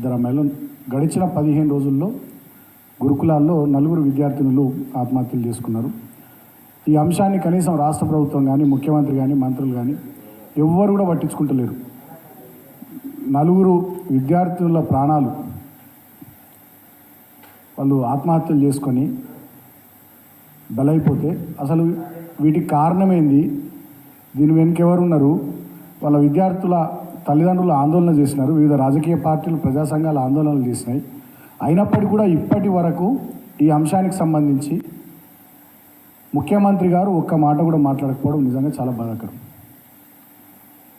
ఇద్దరు అమ్మాయిలు గడిచిన పదిహేను రోజుల్లో గురుకులాల్లో నలుగురు విద్యార్థినులు ఆత్మహత్యలు చేసుకున్నారు. ఈ అంశాన్ని కనీసం రాష్ట్ర ప్రభుత్వం కానీ ముఖ్యమంత్రి కానీ మంత్రులు కానీ ఎవ్వరు కూడా పట్టించుకుంటలేరు. నలుగురు విద్యార్థుల ప్రాణాలు వాళ్ళు ఆత్మహత్యలు చేసుకొని బలైపోతే అసలు వీటికి కారణమేంది దీని వెనుక ఎవరున్నారు? వాళ్ళ విద్యార్థుల తల్లిదండ్రులు ఆందోళన చేసినారు. వివిధ రాజకీయ పార్టీలు ప్రజా సంఘాలు ఆందోళనలు చేసినాయి. అయినప్పటికీ కూడా ఇప్పటి వరకు ఈ అంశానికి సంబంధించి ముఖ్యమంత్రి గారు ఒక్క మాట కూడా మాట్లాడకపోవడం నిజంగా చాలా బాధాకరం.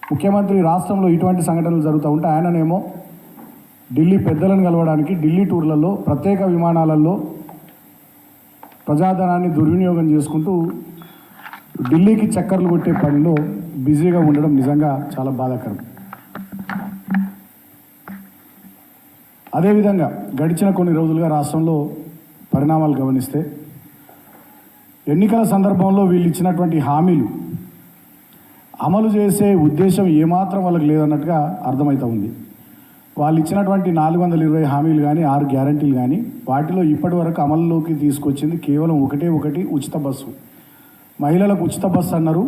ముఖ్యమంత్రి రాష్ట్రంలో ఇటువంటి సంఘటనలు జరుగుతూ ఉంటే ఆయననేమో ఢిల్లీ పెద్దలను కలవడానికి ఢిల్లీ టూర్లలో ప్రత్యేక విమానాలలో ప్రజాధనాన్ని దుర్వినియోగం చేసుకుంటూ ఢిల్లీకి చక్కర్లు కొట్టే పనిలో బిజీగా ఉండడం నిజంగా చాలా బాధాకరం. అదేవిధంగా గడిచిన కొన్ని రోజులుగా రాష్ట్రంలో పరిణామాలు గమనిస్తే ఎన్నికల సందర్భంలో వీళ్ళు ఇచ్చినటువంటి హామీలు అమలు చేసే ఉద్దేశం ఏమాత్రం వాళ్ళకి లేదన్నట్టుగా అర్థమవుతూ ఉంది. వాళ్ళు ఇచ్చినటువంటి నాలుగు వందల ఇరవై హామీలు కానీ ఆరు గ్యారంటీలు కానీ వాటిలో ఇప్పటి వరకు అమల్లోకి తీసుకొచ్చింది కేవలం ఒకటే ఒకటి ఉచిత బస్సు. మహిళలకు ఉచిత బస్సు అన్నారు.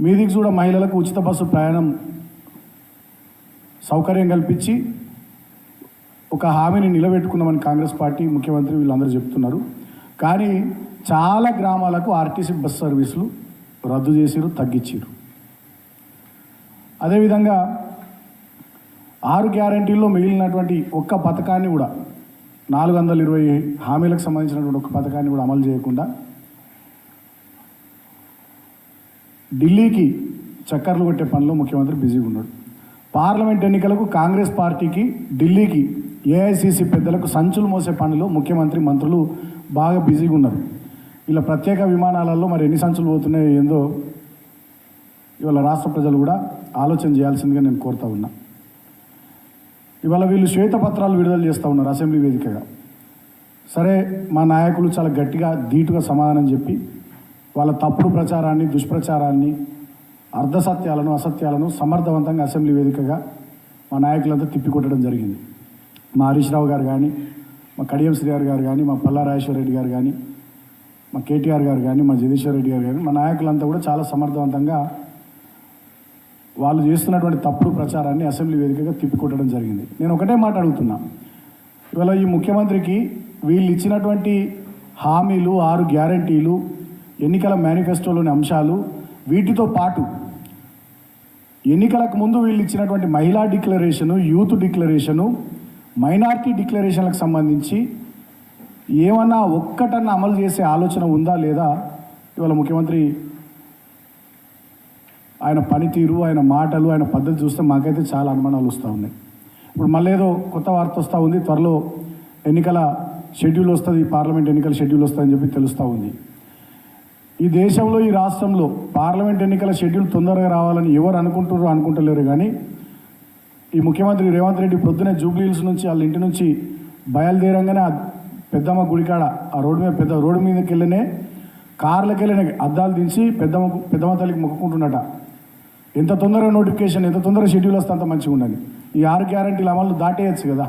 మీదికి కూడా మహిళలకు ఉచిత బస్సు ప్రయాణం సౌకర్యం కల్పించి ఒక హామీని నిలబెట్టుకున్నామని కాంగ్రెస్ పార్టీ ముఖ్యమంత్రి వీళ్ళందరూ చెప్తున్నారు. కానీ చాలా గ్రామాలకు ఆర్టీసీ బస్ సర్వీసులు రద్దు చేసిరు తగ్గించారు అదేవిధంగా ఆరు గ్యారంటీల్లో మిగిలినటువంటి ఒక్క పథకాన్ని కూడా నాలుగు వందల ఇరవై హామీలకు సంబంధించినటువంటి ఒక పథకాన్ని కూడా అమలు చేయకుండా ఢిల్లీకి చక్కర్లు కొట్టే పనిలో ముఖ్యమంత్రి బిజీగా ఉన్నాడు. పార్లమెంట్ ఎన్నికలకు కాంగ్రెస్ పార్టీకి ఢిల్లీకి ఏఐసిసి పెద్దలకు సంచులు మోసే పనిలో ముఖ్యమంత్రి మంత్రులు బాగా బిజీగా ఉన్నారు. ఇలా ప్రత్యేక విమానాలలో మరి ఎన్ని సంచులు పోతున్నాయో ఏందో ఇవాళ రాష్ట్ర ప్రజలు కూడా ఆలోచన చేయాల్సిందిగా నేను కోరుతా ఉన్నా. ఇవాళ వీళ్ళు శ్వేతపత్రాలు విడుదల చేస్తూ ఉన్నారు అసెంబ్లీ వేదికగా. సరే మా నాయకులు చాలా గట్టిగా ధీటుగా సమాధానం చెప్పి వాళ్ళ తప్పుడు ప్రచారాన్ని దుష్ప్రచారాన్ని అర్ధసత్యాలను అసత్యాలను సమర్థవంతంగా అసెంబ్లీ వేదికగా మా నాయకులంతా తిప్పికొట్టడం జరిగింది. మా హరీష్ రావు గారు కానీ మా కడియం శ్రీగారు గారు కానీ మా పల్లా రెడ్డి గారు కానీ మా కేటీఆర్ గారు కానీ మా జగదీశ్వర్ రెడ్డి గారు కానీ మా నాయకులంతా కూడా చాలా సమర్థవంతంగా వాళ్ళు చేస్తున్నటువంటి తప్పుడు ప్రచారాన్ని అసెంబ్లీ వేదికగా తిప్పికొట్టడం జరిగింది. నేను ఒకటే మాట అడుగుతున్నా. ఇవాళ ఈ ముఖ్యమంత్రికి వీళ్ళు ఇచ్చినటువంటి హామీలు ఆరు గ్యారంటీలు ఎన్నికల మేనిఫెస్టోలోని అంశాలు వీటితో పాటు ఎన్నికలకు ముందు వీళ్ళు ఇచ్చినటువంటి మహిళా డిక్లరేషను యూత్ డిక్లరేషను మైనార్టీ డిక్లరేషన్లకు సంబంధించి ఏమన్నా ఒక్కటన్నా అమలు చేసే ఆలోచన ఉందా లేదా? ఇవాళ ముఖ్యమంత్రి ఆయన పనితీరు ఆయన మాటలు ఆయన పద్ధతి చూస్తే మాకైతే చాలా అనుమానాలు వస్తూ ఉన్నాయి. ఇప్పుడు మళ్ళీ ఏదో కొత్త వార్త వస్తూ ఉంది త్వరలో ఎన్నికల షెడ్యూల్ వస్తుంది పార్లమెంట్ ఎన్నికల షెడ్యూల్ వస్తుందని చెప్పి తెలుస్తూ ఉంది. ఈ దేశంలో ఈ రాష్ట్రంలో పార్లమెంట్ ఎన్నికల షెడ్యూల్ తొందరగా రావాలని ఎవరు అనుకుంటున్నారో అనుకుంటలేరు కానీ ఈ ముఖ్యమంత్రి రేవంత్ రెడ్డి పొద్దునే జూబ్లీహిల్స్ నుంచి వాళ్ళ ఇంటి నుంచి బయలుదేరంగానే ఆ పెద్దమ్మ గుడికాడ ఆ రోడ్డు మీద పెద్ద రోడ్డు మీదకి వెళ్ళినే కార్లకు వెళ్ళిన అద్దాలు దించి పెద్దమ్మ పెద్దమ్మ తల్లికి మొక్కుకుంటున్నట. ఎంత తొందరగా నోటిఫికేషన్ ఎంత తొందరగా షెడ్యూల్ వస్తే అంత మంచిగా ఉండాలి. ఈ ఆరు గ్యారంటీల అమలు దాటేయచ్చు కదా.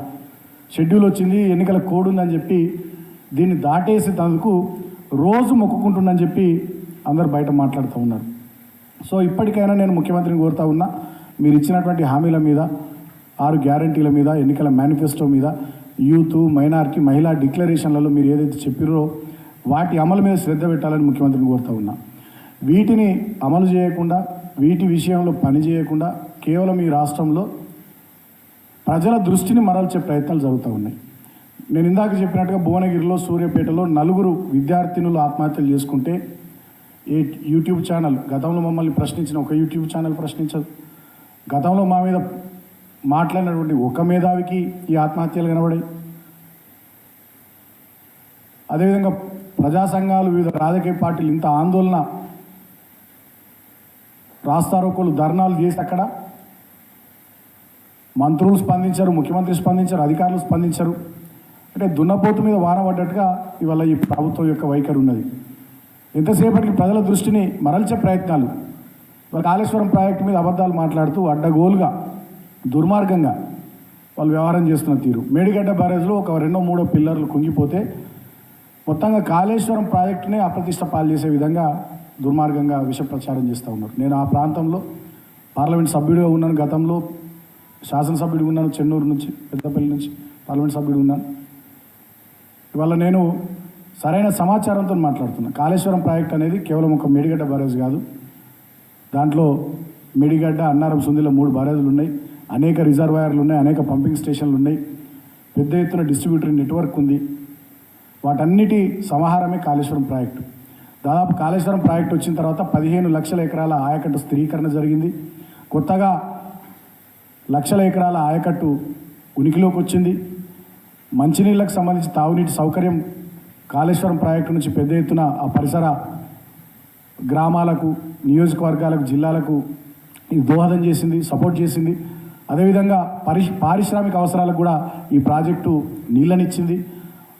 షెడ్యూల్ వచ్చింది ఎన్నికల కోడ్ ఉందని చెప్పి దీన్ని దాటేసి తనకు రోజు మొక్కుకుంటుందని చెప్పి అందరు బయట మాట్లాడుతూ ఉన్నారు. సో ఇప్పటికైనా నేను ముఖ్యమంత్రిని కోరుతా ఉన్నా మీరు ఇచ్చినటువంటి హామీల మీద ఆరు గ్యారంటీల మీద ఎన్నికల మేనిఫెస్టో మీద యూత్ మైనార్టీ మహిళా డిక్లరేషన్లలో మీరు ఏదైతే చెప్పిరో వాటి అమలు మీద శ్రద్ధ పెట్టాలని ముఖ్యమంత్రిని కోరుతా ఉన్నా. వీటిని అమలు చేయకుండా వీటి విషయంలో పని చేయకుండా కేవలం ఈ రాష్ట్రంలో ప్రజల దృష్టిని మరల్చే ప్రయత్నాలు జరుగుతూ ఉన్నాయి. నేను ఇందాక చెప్పినట్టుగా భువనగిరిలో సూర్యాపేటలో నలుగురు విద్యార్థినులు ఆత్మహత్యలు చేసుకుంటే ఏ యూట్యూబ్ ఛానల్ గతంలో మమ్మల్ని ప్రశ్నించిన ఒక యూట్యూబ్ ఛానల్ ప్రశ్నించదు. గతంలో మా మీద మాట్లాడినటువంటి ఒక మేధావికి ఈ ఆత్మహత్యలు కనబడాయి. అదేవిధంగా ప్రజా సంఘాలు వివిధ రాజకీయ పార్టీలు ఇంత ఆందోళన రాస్తారోకోలు ధర్నాలు చేసి అక్కడ మంత్రులు స్పందించారు ముఖ్యమంత్రి స్పందించారు అధికారులు స్పందించారు. అంటే దున్నపోతు మీద వాన పడ్డట్టుగా ఇవాళ ఈ ప్రభుత్వం యొక్క వైఖరి ఉన్నది. ఎంతసేపటికి ప్రజల దృష్టిని మరల్చే ప్రయత్నాలు. వాళ్ళు కాళేశ్వరం ప్రాజెక్టు మీద అబద్ధాలు మాట్లాడుతూ అడ్డగోలుగా దుర్మార్గంగా వాళ్ళు వ్యవహారం చేస్తున్న తీరు. మేడిగడ్డ బ్యారేజ్లో ఒక రెండో మూడో పిల్లర్లు కుంగిపోతే మొత్తంగా కాళేశ్వరం ప్రాజెక్టునే అప్రతిష్ట పాలు చేసే విధంగా దుర్మార్గంగా విష ప్రచారం చేస్తూ ఉన్నారు. నేను ఆ ప్రాంతంలో పార్లమెంట్ సభ్యుడిగా ఉన్నాను గతంలో శాసనసభ్యుడు ఉన్నాను చెన్నూరు నుంచి పెద్దపల్లి నుంచి పార్లమెంట్ సభ్యుడు ఉన్నాను. ఇవాళ నేను సరైన సమాచారంతో మాట్లాడుతున్నాను కాళేశ్వరం ప్రాజెక్ట్ అనేది కేవలం ఒక మేడిగడ్డ బ్యారేజ్ కాదు. దాంట్లో మిడిగడ్డ అన్నారం సుందిలో మూడు బారేజులు ఉన్నాయి. అనేక రిజర్వాయర్లు ఉన్నాయి అనేక పంపింగ్ స్టేషన్లు ఉన్నాయి. పెద్ద ఎత్తున డిస్ట్రిబ్యూటరీ నెట్వర్క్ ఉంది. వాటన్నిటి సమాహారమే కాళేశ్వరం ప్రాజెక్టు. దాదాపు కాళేశ్వరం ప్రాజెక్టు వచ్చిన తర్వాత పదిహేను లక్షల ఎకరాల ఆయకట్టు స్థిరీకరణ జరిగింది. కొత్తగా లక్షల ఎకరాల ఆయకట్టు ఉనికిలోకి వచ్చింది. మంచినీళ్ళకు సంబంధించి తాగునీటి సౌకర్యం కాళేశ్వరం ప్రాజెక్టు నుంచి పెద్ద ఎత్తున ఆ పరిసర గ్రామాలకు నియోజకవర్గాలకు జిల్లాలకు ఇది దోహదం చేసింది సపోర్ట్ చేసింది. అదేవిధంగా పరి పారిశ్రామిక అవసరాలకు కూడా ఈ ప్రాజెక్టు నీళ్ళనిచ్చింది.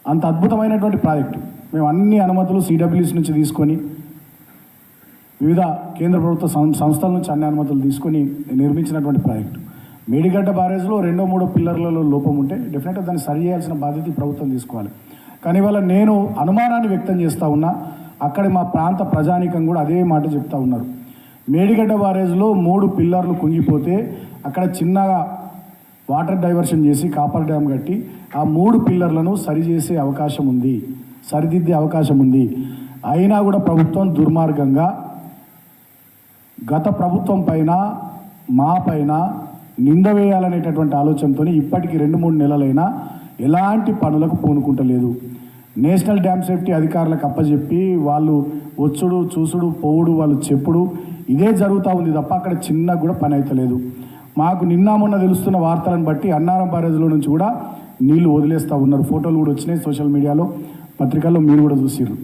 అంత అద్భుతమైనటువంటి ప్రాజెక్టు. మేము అన్ని అనుమతులు సిడబ్ల్యూసి నుంచి తీసుకొని వివిధ కేంద్ర ప్రభుత్వ సం- సంస్థల నుంచి అన్ని అనుమతులు తీసుకొని నిర్మించినటువంటి ప్రాజెక్టు. మేడిగడ్డ బ్యారేజ్లో రెండో మూడో పిల్లర్లలో లోపం ఉంటే డెఫినెట్గా దాన్ని సరి చేయాల్సిన బాధ్యత ప్రభుత్వం తీసుకోవాలి. కానీ ఇవాళ నేను అనుమానాన్ని వ్యక్తం చేస్తూ ఉన్నా అక్కడ మా ప్రాంత ప్రజానీకం కూడా అదే మాట చెప్తా ఉన్నారు. మేడిగడ్డ బ్యారేజ్లో మూడు పిల్లర్లు కుంగిపోతే అక్కడ చిన్నగా వాటర్ డైవర్షన్ చేసి కాపర్ డ్యామ్ కట్టి ఆ మూడు పిల్లర్లను సరిచేసే అవకాశం ఉంది సరిదిద్దే అవకాశం ఉంది. అయినా కూడా ప్రభుత్వం దుర్మార్గంగా గత ప్రభుత్వం పైన మా పైన నింద వేయాలనేటటువంటి ఆలోచనతో ఇప్పటికి రెండు మూడు నెలలైనా ఎలాంటి పనులకు పూనుకుంటలేదు. నేషనల్ డ్యామ్ సేఫ్టీ అధికారులకు అప్పచెప్పి వాళ్ళు వచ్చుడు చూసుడు పోవుడు వాళ్ళు చెప్పుడు ఇదే జరుగుతూ ఉంది తప్ప అక్కడ చిన్న కూడా పని అవుతలేదు మాకు నిన్న మొన్న తెలుస్తున్న వార్తలను బట్టి అన్నారం బ్యారేజ్లో నుంచి కూడా నీళ్ళు వదిలేస్తూ ఉన్నారు. ఫోటోలు కూడా వచ్చినాయి సోషల్ మీడియాలో పత్రికల్లో మీరు కూడా చూసిర్రు.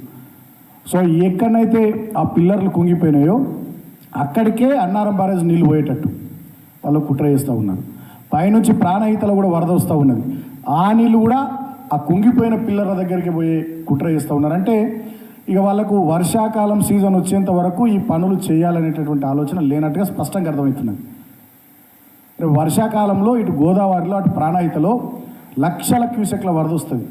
సో ఎక్కడనైతే ఆ పిల్లర్లు కుంగిపోయినాయో అక్కడికే అన్నారం బ్యారేజ్ నీళ్ళు పోయేటట్టు వాళ్ళు కుట్ర చేస్తూ ఉన్నారు. పైనుంచి ప్రాణహితలు కూడా వరద వస్తూ ఉన్నది. ఆ నీళ్ళు కూడా ఆ కుంగిపోయిన పిల్లల దగ్గరికి పోయి కుట్ర చేస్తూ ఉన్నారంటే ఇక వాళ్ళకు వర్షాకాలం సీజన్ వచ్చేంత వరకు ఈ పనులు చేయాలనేటటువంటి ఆలోచన లేనట్టుగా స్పష్టంగా అర్థమవుతున్నది. రేపు వర్షాకాలంలో ఇటు గోదావరిలో అటు ప్రాణాయితలో లక్షల క్యూసెక్ల వరద వస్తుంది.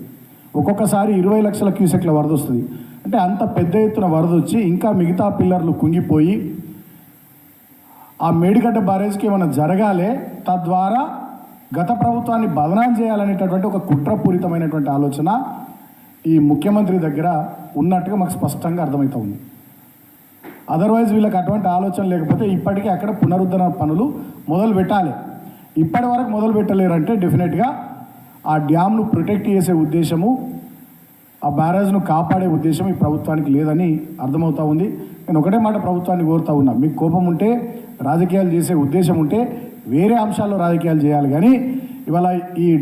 ఒక్కొక్కసారి ఇరవై లక్షల క్యూసెక్ల వరద వస్తుంది. అంటే అంత పెద్ద ఎత్తున వరద వచ్చి ఇంకా మిగతా పిల్లర్లు కుంగిపోయి ఆ మేడిగడ్డ బ్యారేజ్కి ఏమైనా జరగాలే తద్వారా గత ప్రభుత్వాన్ని బదనాం చేయాలనేటటువంటి ఒక కుట్రపూరితమైనటువంటి ఆలోచన ఈ ముఖ్యమంత్రి దగ్గర ఉన్నట్టుగా మాకు స్పష్టంగా అర్థమవుతా ఉంది. అదర్వైజ్ వీళ్ళకి అటువంటి ఆలోచన లేకపోతే ఇప్పటికీ అక్కడ పునరుద్ధరణ పనులు మొదలు పెట్టాలి. ఇప్పటి వరకు మొదలు పెట్టలేరంటే డెఫినెట్గా ఆ డ్యామ్ను ప్రొటెక్ట్ చేసే ఉద్దేశము ఆ బ్యారేజ్ను కాపాడే ఉద్దేశం ఈ ప్రభుత్వానికి లేదని అర్థమవుతా ఉంది. నేను ఒకటే మాట ప్రభుత్వాన్ని కోరుతా ఉన్నా. మీకు కోపం ఉంటే రాజకీయాలు చేసే ఉద్దేశం ఉంటే వేరే అంశాల్లో రాజకీయాలు చేయాలి. కానీ ఇవాళ ఈ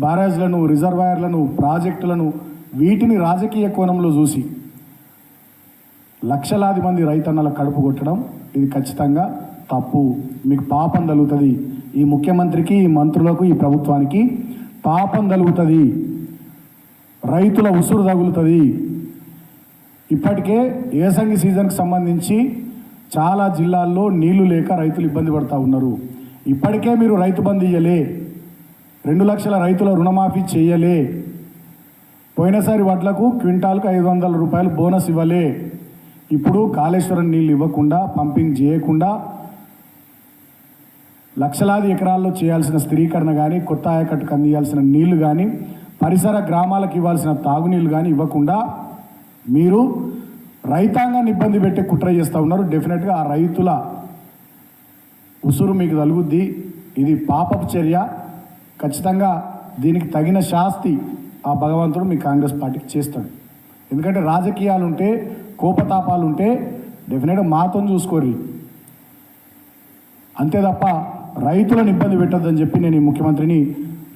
బ్యారేజ్లను రిజర్వాయర్లను ప్రాజెక్టులను వీటిని రాజకీయ కోణంలో చూసి లక్షలాది మంది రైతన్నల కడుపు కొట్టడం ఇది ఖచ్చితంగా తప్పు. మీకు పాపం తగులుతుంది. ఈ ముఖ్యమంత్రికి ఈ మంత్రులకు ఈ ప్రభుత్వానికి పాపం తగులుతుంది. రైతుల ఉసురు తగులుతుంది. ఇప్పటికే ఏసంగి సీజన్కి సంబంధించి చాలా జిల్లాల్లో నీళ్ళు లేక రైతులు ఇబ్బంది పడుతూ ఉన్నారు. ఇప్పటికే మీరు రైతు బంద్ ఇయ్యలే. రెండు లక్షల రైతుల రుణమాఫీ చేయలే పోయినసారి వడ్లకు క్వింటాల్కు ఐదు వందల రూపాయలు బోనస్ ఇవ్వలే. ఇప్పుడు కాళేశ్వరం నీళ్ళు ఇవ్వకుండా పంపింగ్ చేయకుండా లక్షలాది ఎకరాల్లో చేయాల్సిన స్థిరీకరణ కానీ కొత్త ఆయకట్టుకు అందియాల్సిన నీళ్ళు కానీ పరిసర గ్రామాలకు ఇవ్వాల్సిన తాగునీళ్ళు కానీ ఇవ్వకుండా మీరు రైతాంగాన్ని ఇబ్బంది పెట్టే కుట్ర చేస్తూ ఉన్నారు. డెఫినెట్గా ఆ రైతుల ఉసురు మీకు తలుగుద్ది. ఇది పాపపు చర్య. ఖచ్చితంగా దీనికి తగిన శాస్తి ఆ భగవంతుడు మీ కాంగ్రెస్ పార్టీకి చేస్తాడు. ఎందుకంటే రాజకీయాలు ఉంటే కోపతాపాలు ఉంటే డెఫినెట్గా మాతో చూసుకోరు అంతే తప్ప రైతులను ఇబ్బంది పెట్టద్దని చెప్పి నేను ఈ ముఖ్యమంత్రిని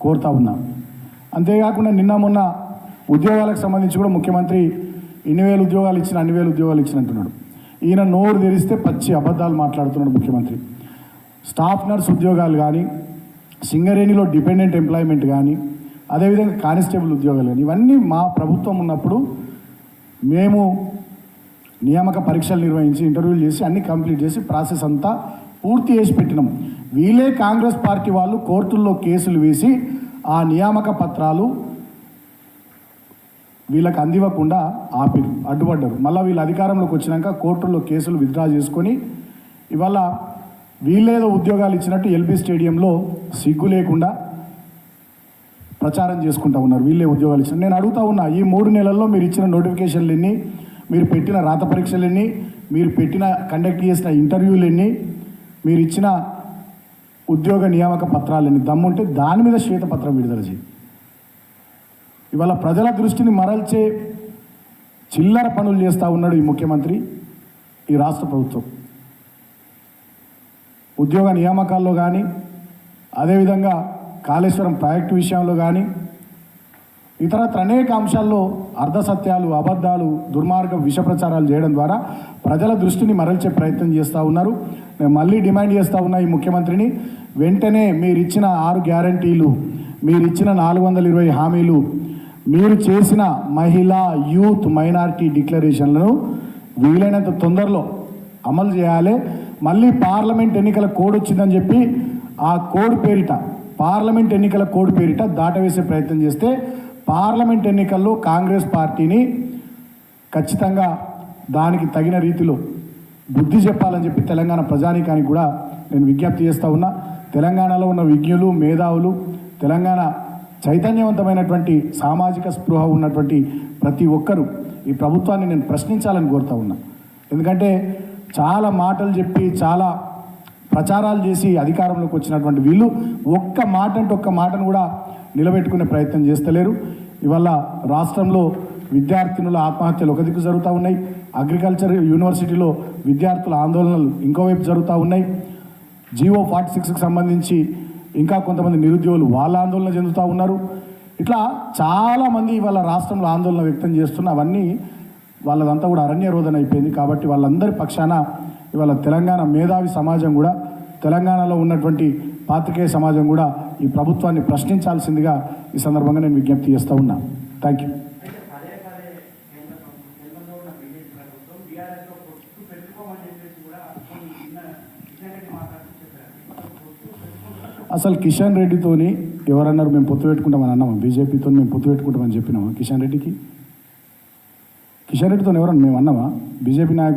కోరుతా ఉన్నా. అంతేకాకుండా నిన్న మొన్న ఉద్యోగాలకు సంబంధించి కూడా ముఖ్యమంత్రి ఇన్ని వేలు ఉద్యోగాలు ఇచ్చిన అన్ని వేలు ఉద్యోగాలు ఇచ్చిన అంటున్నాడు ఈయన నోరు తెరిస్తే పచ్చి అబద్ధాలు మాట్లాడుతున్నాడు ముఖ్యమంత్రి. స్టాఫ్ నర్స్ ఉద్యోగాలు కానీ సింగరేణిలో డిపెండెంట్ ఎంప్లాయ్మెంట్ కానీ అదేవిధంగా కానిస్టేబుల్ ఉద్యోగాలు కానీ ఇవన్నీ మా ప్రభుత్వం ఉన్నప్పుడు మేము నియామక పరీక్షలు నిర్వహించి ఇంటర్వ్యూలు చేసి అన్ని కంప్లీట్ చేసి ప్రాసెస్ అంతా పూర్తి చేసి పెట్టినాం. వీళ్ళే కాంగ్రెస్ పార్టీ వాళ్ళు కోర్టుల్లో కేసులు వేసి ఆ నియామక పత్రాలు వీళ్ళకి అందివ్వకుండా ఆపి అడ్డుపడ్డారు. మళ్ళీ వీళ్ళు అధికారంలోకి వచ్చినాక కోర్టుల్లో కేసులు విత్డ్రా చేసుకొని ఇవాళ వీళ్ళేదో ఉద్యోగాలు ఇచ్చినట్టు ఎల్బీ స్టేడియంలో సిగ్గు లేకుండా ప్రచారం చేసుకుంటా ఉన్నారు. వీళ్ళే ఉద్యోగాలు ఇచ్చిన నేను అడుగుతా ఉన్నా ఈ మూడు నెలల్లో మీరు ఇచ్చిన నోటిఫికేషన్లు ఎన్ని మీరు పెట్టిన రాత పరీక్షలు ఎన్ని మీరు పెట్టిన కండక్ట్ చేసిన ఇంటర్వ్యూలు ఎన్ని మీరు ఇచ్చిన ఉద్యోగ నియామక పత్రాలు ఎన్ని దమ్ముంటే దాని మీద శ్వేతపత్రం విడుదల చేయి. ఇవాళ ప్రజల దృష్టిని మరల్చే చిల్లర పనులు చేస్తూ ఉన్నాడు ఈ ముఖ్యమంత్రి ఈ రాష్ట్ర ప్రభుత్వం. ఉద్యోగ నియామకాల్లో కానీ అదేవిధంగా కాళేశ్వరం ప్రాజెక్టు విషయంలో కానీ ఇతరత్ర అనేక అంశాల్లో అర్ధసత్యాలు అబద్ధాలు దుర్మార్గ విష ప్రచారాలు చేయడం ద్వారా ప్రజల దృష్టిని మరల్చే ప్రయత్నం చేస్తూ ఉన్నారు. నేను మళ్ళీ డిమాండ్ చేస్తూ ఉన్నా ఈ ముఖ్యమంత్రిని వెంటనే మీరిచ్చిన ఆరు గ్యారంటీలు మీరిచ్చిన నాలుగు వందల ఇరవై హామీలు మీరు చేసిన మహిళా యూత్ మైనారిటీ డిక్లరేషన్లను వీలైనంత తొందరలో అమలు చేయాలి. మళ్ళీ పార్లమెంట్ ఎన్నికల కోడ్ వచ్చిందని చెప్పి ఆ కోడ్ పేరిట పార్లమెంట్ ఎన్నికల కోడ్ పేరిట దాటవేసే ప్రయత్నం చేస్తే పార్లమెంట్ ఎన్నికల్లో కాంగ్రెస్ పార్టీని ఖచ్చితంగా దానికి తగిన రీతిలో బుద్ధి చెప్పాలని చెప్పి తెలంగాణ ప్రజానీకానికి కూడా నేను విజ్ఞప్తి చేస్తూ ఉన్నా. తెలంగాణలో ఉన్న విజ్ఞులు మేధావులు తెలంగాణ చైతన్యవంతమైనటువంటి సామాజిక స్పృహ ఉన్నటువంటి ప్రతి ఒక్కరూ ఈ ప్రభుత్వాన్ని నేను ప్రశ్నించాలని కోరుతా ఉన్నా. ఎందుకంటే చాలా మాటలు చెప్పి చాలా ప్రచారాలు చేసి అధికారంలోకి వచ్చినటువంటి వీళ్ళు ఒక్క మాట అంటే ఒక్క మాటను కూడా నిలబెట్టుకునే ప్రయత్నం చేస్తలేరు. ఇవాళ రాష్ట్రంలో విద్యార్థినుల ఆత్మహత్యలు ఒక దిక్కు జరుగుతూ ఉన్నాయి. అగ్రికల్చర్ యూనివర్సిటీలో విద్యార్థుల ఆందోళనలు ఇంకోవైపు జరుగుతూ ఉన్నాయి. జియో ఫార్టీ సిక్స్కి సంబంధించి ఇంకా కొంతమంది నిరుద్యోగులు వాళ్ళ ఆందోళన చెందుతూ ఉన్నారు. ఇట్లా చాలామంది ఇవాళ రాష్ట్రంలో ఆందోళన వ్యక్తం చేస్తున్న అవన్నీ వాళ్ళదంతా కూడా అరణ్యరోదన అయిపోయింది. కాబట్టి వాళ్ళందరి పక్షాన ఇవాళ తెలంగాణ మేధావి సమాజం కూడా తెలంగాణలో ఉన్నటువంటి పాత్రికేయ సమాజం కూడా ఈ ప్రభుత్వాన్ని ప్రశ్నించాల్సిందిగా ఈ సందర్భంగా నేను విజ్ఞప్తి చేస్తూ ఉన్నా. థ్యాంక్ యూ పదే పదే కేంద్ర ప్రభుత్వం కేంద్రంలో ఉన్న బీజేపీ ప్రభుత్వం బీఆర్ఎస్లో పొత్తు పెట్టుకోమని చెప్పేసి కూడా కొన్ని చిన్న చిన్నగడ్డి మాట్లాడుతూ చెప్పారు పొత్తు పెట్టుకుంటున్నారు అసలు కిషన్ రెడ్డితోని ఎవరన్నారు మేము పొత్తు పెట్టుకుంటామని అన్నాము? బీజేపీతో మేము పొత్తు పెట్టుకుంటామని చెప్పినామా? కిషన్ రెడ్డికి? కిషన్ రెడ్డితో ఎవరన్నా మేము అన్నామా? బీజేపీ నాయకులు